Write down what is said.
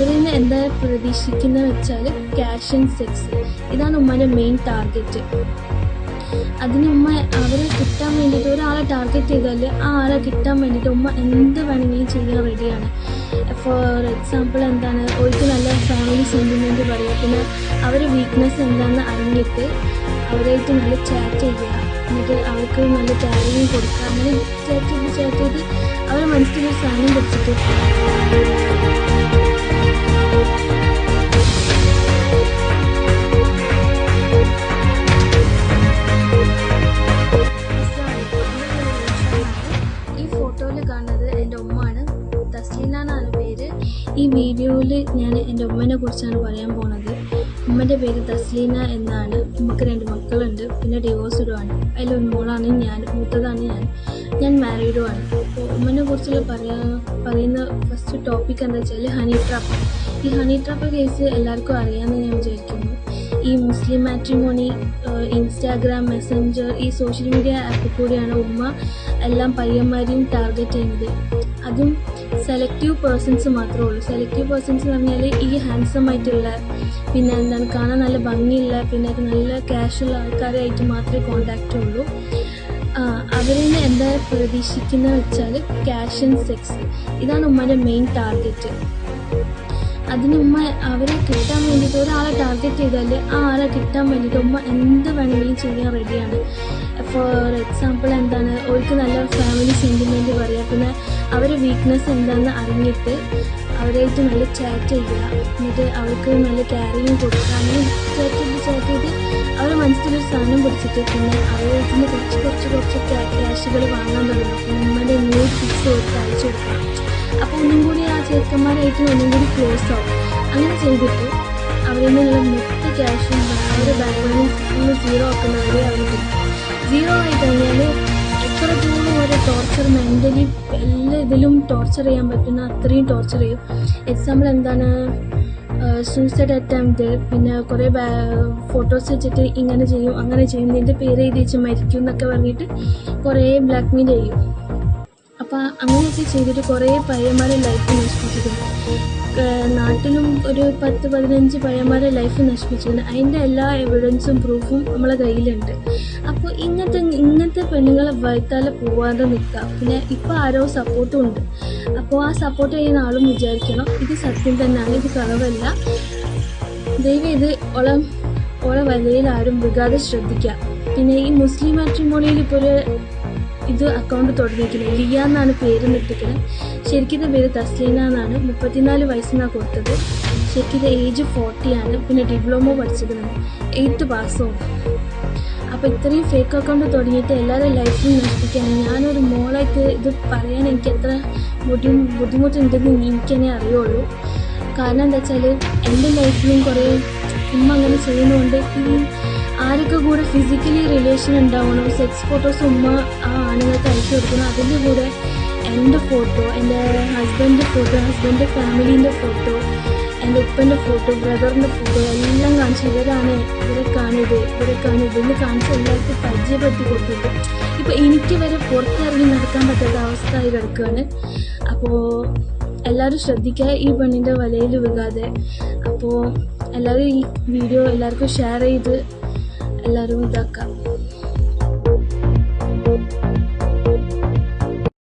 ആ, അവരിൽ നിന്ന് എന്താ പ്രതീക്ഷിക്കുന്നത് വെച്ചാൽ ക്യാഷ് ആൻഡ് സെക്സ് ഇതാണ് ഉമ്മന്റെ മെയിൻ ടാർഗറ്റ് അതിന് ഉമ്മ അവരെ കിട്ടാൻ വേണ്ടിയിട്ട് ഒരാളെ ടാർഗറ്റ് ചെയ്താൽ ആ ആളെ കിട്ടാൻ വേണ്ടിയിട്ട് ഉമ്മ എന്ത് വേണമെങ്കിലും ചെയ്യാൻ റെഡിയാണ് ഫോർ എക്സാമ്പിൾ എന്താണ്? ഒരിക്കൽ നല്ല ഫാമിലി സെന്റിമെന്റ് പറയുക പിന്നെ അവരുടെ വീക്ക്നെസ് എന്താണെന്ന് അറിഞ്ഞിട്ട് അവരായിട്ട് നല്ല ചാറ്റ് ചെയ്യുക എന്നിട്ട് അവർക്ക് നല്ല ക്യാരിങ് കൊടുക്കുക അങ്ങനെ ചാറ്റ് ചെയ്ത് ചാറ്റ് ചെയ്ത് അവരെ മനസ്സിലൊരു സാധനം വെച്ചിട്ട് ഈ വീഡിയോയിൽ ഞാൻ എന്റെ ഉമ്മനെ കുറിച്ചാണ് പറയാൻ പോണത്. ഉമ്മന്റെ പേര് തസ്ലീന എന്നാണ്. ഉമ്മക്ക് രണ്ട് മക്കളുണ്ട്. പിന്നെ ഡിവോഴ്സ്ഡുമാണ് അതിൽ മോളാണ് ഞാൻ മൂത്തതാണ് ഞാൻ. ഞാൻ മാരീഡുമാണ് അപ്പോൾ ഉമ്മനെ കുറിച്ചുള്ള പറയാ പറയുന്ന ഫസ്റ്റ് ടോപ്പിക് എന്താ വെച്ചാൽ ഹണി ട്രാപ്പ് ഈ ഹണി ട്രാപ്പ് കേസ് എല്ലാവർക്കും അറിയാമെന്ന് ഞാൻ വിചാരിക്കുന്നു. ഈ മുസ്ലിം മാട്രിമോണി ഇൻസ്റ്റാഗ്രാം മെസ്സഞ്ചർ ഈ സോഷ്യൽ മീഡിയ ആപ്പിൽ കൂടിയാണ് ഉമ്മ എല്ലാം പയ്യന്മാരെയും ടാർഗറ്റ് ചെയ്യുന്നത്. അതും സെലക്റ്റീവ് പേഴ്സൺസ് മാത്രമേ ഉള്ളൂ സെലക്റ്റീവ് പേഴ്സൺസ് എന്ന് പറഞ്ഞാൽ ഈ ഹാൻസം ആയിട്ടുള്ള പിന്നെ എന്താണ് കാണാൻ നല്ല ഭംഗിയുള്ള പിന്നെ നല്ല ക്യാഷുള്ള ആൾക്കാരായിട്ട് മാത്രമേ കോണ്ടാക്റ്റ് ഉള്ളൂ. അവരിൽ നിന്ന് എന്താ പ്രതീക്ഷിക്കുന്നത് വെച്ചാൽ ക്യാഷ് ആൻഡ് സെക്സ് ഇതാണ് ഉമ്മന്റെ മെയിൻ ടാർഗറ്റ് അതിന് ഉമ്മ അവരെ കിട്ടാൻ വേണ്ടിയിട്ട് ഒരാളെ ടാർഗറ്റ് ചെയ്താൽ ആ ആളെ കിട്ടാൻ വേണ്ടിയിട്ട് ഉമ്മ എന്ത് വേണമെങ്കിലും ചെയ്യാൻ റെഡിയാണ് ഫോർ എക്സാമ്പിൾ എന്താണ്? ഒരിക്കൽ നല്ല ഫാമിലി സെന്റിമെന്റ് പറയുക പിന്നെ അവരെ വീക്ക്നെസ് എന്താണെന്ന് അറിഞ്ഞിട്ട് അവരായിട്ട് നല്ല ചാറ്റ് ചെയ്യുക. എന്നിട്ട് അവർക്ക് നല്ല കെയറിങ് കൊടുക്കുക. അങ്ങനെ ചാറ്റ് ചെയ്ത് ചാറ്റ് ചെയ്ത് അവരെ മനസ്സിലൊരു സാധനം പിടിച്ചിട്ട് പിന്നെ അവരായിട്ട് നിന്ന് കുറച്ച് കുറച്ച് കുറച്ച് ക്യാഷുകൾ വാങ്ങാൻ തുടങ്ങും. ഉമ്മയുടെ ന്യൂ ഫിക്സ് കൊടുത്ത് അയച്ചു കൊടുക്കണം. ചെറുക്കന്മാരായിട്ട് ഒന്നും കൂടി ക്ലോസ് ആവും. അങ്ങനെ ചെയ്തിട്ട് അവരിൽ നിന്നുള്ള മൊത്ത ക്യാഷും അവരുടെ ബാങ്ക് ബാലൻസ് സീറോ ആക്കുന്നവരെ അവർ സീറോ ആയി കഴിഞ്ഞാൽ എത്ര ദൂരം ഒരു ടോർച്ചർ മെന്റലി എല്ലാ ഇതിലും ടോർച്ചർ ചെയ്യാൻ പറ്റുന്ന അത്രയും ടോർച്ചർ ചെയ്യും. എക്സാമ്പിൾ എന്താണ്? സൂസൈഡ് അറ്റംപ്റ്റ് പിന്നെ കുറേ ഫോട്ടോസ് വെച്ചിട്ട് ഇങ്ങനെ ചെയ്യും അങ്ങനെ ചെയ്യും. നിന്റെ പേര് എഴുതി വെച്ച് മരിക്കും എന്നൊക്കെ പറഞ്ഞിട്ട് കുറേ ബ്ലാക്ക്മെയിൽ ചെയ്യും. അപ്പോൾ അങ്ങനെയൊക്കെ ചെയ്തിട്ട് കുറേ പയ്യന്മാരെ ലൈഫ് നശിപ്പിച്ചിട്ടുണ്ട്. നാട്ടിലും ഒരു പത്ത് പതിനഞ്ച് പയ്യന്മാരെ ലൈഫ് നശിപ്പിച്ചിരുന്നു അതിന്റെ എല്ലാ എവിഡൻസും പ്രൂഫും നമ്മളെ കയ്യിലുണ്ട്. അപ്പോൾ ഇങ്ങനത്തെ ഇങ്ങനത്തെ പെണ്ണുങ്ങളെ വൈത്താലെ പോവാതെ നിൽക്കുക പിന്നെ ഇപ്പോൾ ആരോ സപ്പോർട്ടും ഉണ്ട്. അപ്പോൾ ആ സപ്പോർട്ട് ചെയ്യുന്ന ആളും വിചാരിക്കണം. ഇത് സത്യം തന്നെയാണ് ഇത് കളവല്ല ദൈവം ഇത് ഓളം ഓളെ വലയിൽ ആരും വികാതെ ശ്രദ്ധിക്കുക പിന്നെ ഈ മുസ്ലിം മാട്രിമോണിയിൽ ഇപ്പോൾ ഒരു ഇത് അക്കൗണ്ട് തുടങ്ങിയിരിക്കുന്നത്. ലിയ എന്നാണ് പേര് നിർത്തിക്കുന്നത് ശരിക്കും പേര് തസ്ലീന എന്നാണ്. മുപ്പത്തിനാല് വയസ്സിനാണ് കൊടുത്തത്. ശരിക്കും ഏജ് ഫോർട്ടി ആണ്. പിന്നെ ഡിപ്ലോമ പഠിച്ചിരുന്നത് എയ്ത്ത് പാസ്സും അപ്പോൾ ഇത്രയും ഫേക്ക് അക്കൗണ്ട് തുടങ്ങിയിട്ട് എല്ലാവരും ലൈഫിൽ നശിപ്പിക്കുകയാണ്. ഞാനൊരു മോളായിട്ട് ഇത് പറയാൻ എനിക്ക് എത്ര ബുദ്ധി ബുദ്ധിമുട്ടുണ്ടെന്ന് എനിക്ക് തന്നെ അറിയുള്ളൂ. കാരണം എന്താ വെച്ചാൽ എന്റെ ലൈഫിലും കുറേ ഉമ്മ അങ്ങനെ ചെയ്യുന്നതുകൊണ്ട് ഈ ആരൊക്കെ കൂടെ ഫിസിക്കലി റിലേഷൻ ഉണ്ടാവണോ സെക്സ് ഫോട്ടോസ് ഉമ്മ ആ ആണുങ്ങൾക്ക് അയച്ചു കൊടുക്കണം അതിന്റെ കൂടെ എന്റെ ഫോട്ടോ എന്റെ ഹസ്ബൻഡിന്റെ ഫോട്ടോ ഹസ്ബൻഡിന്റെ ഫാമിലീന്റെ ഫോട്ടോ എന്റെ ഉപ്പന്റെ ഫോട്ടോ ബ്രദറിന്റെ ഫോട്ടോ എല്ലാം കാണിച്ചു. ഇവരാണ് ഇവരൊക്കെയാണ് ഇവരെ ഇവരൊക്കെയാണ് ഇതെന്ന് കാണിച്ച് എല്ലാവർക്കും പരിചയപ്പെടുത്തി കൊടുത്തിട്ട്. ഇപ്പോൾ എനിക്ക് വരെ പുറത്തിറങ്ങി നടക്കാൻ പറ്റാത്ത അവസ്ഥയായി കിടക്കുകയാണ് അപ്പോൾ എല്ലാവരും ശ്രദ്ധിക്കുക ഈ പെണ്ണിന്റെ വലയിൽ വീകാതെ അപ്പോൾ എല്ലാവരും ഈ വീഡിയോ എല്ലാവർക്കും ഷെയർ ചെയ്ത് എല്ലാവരും ഇതാക്കാം.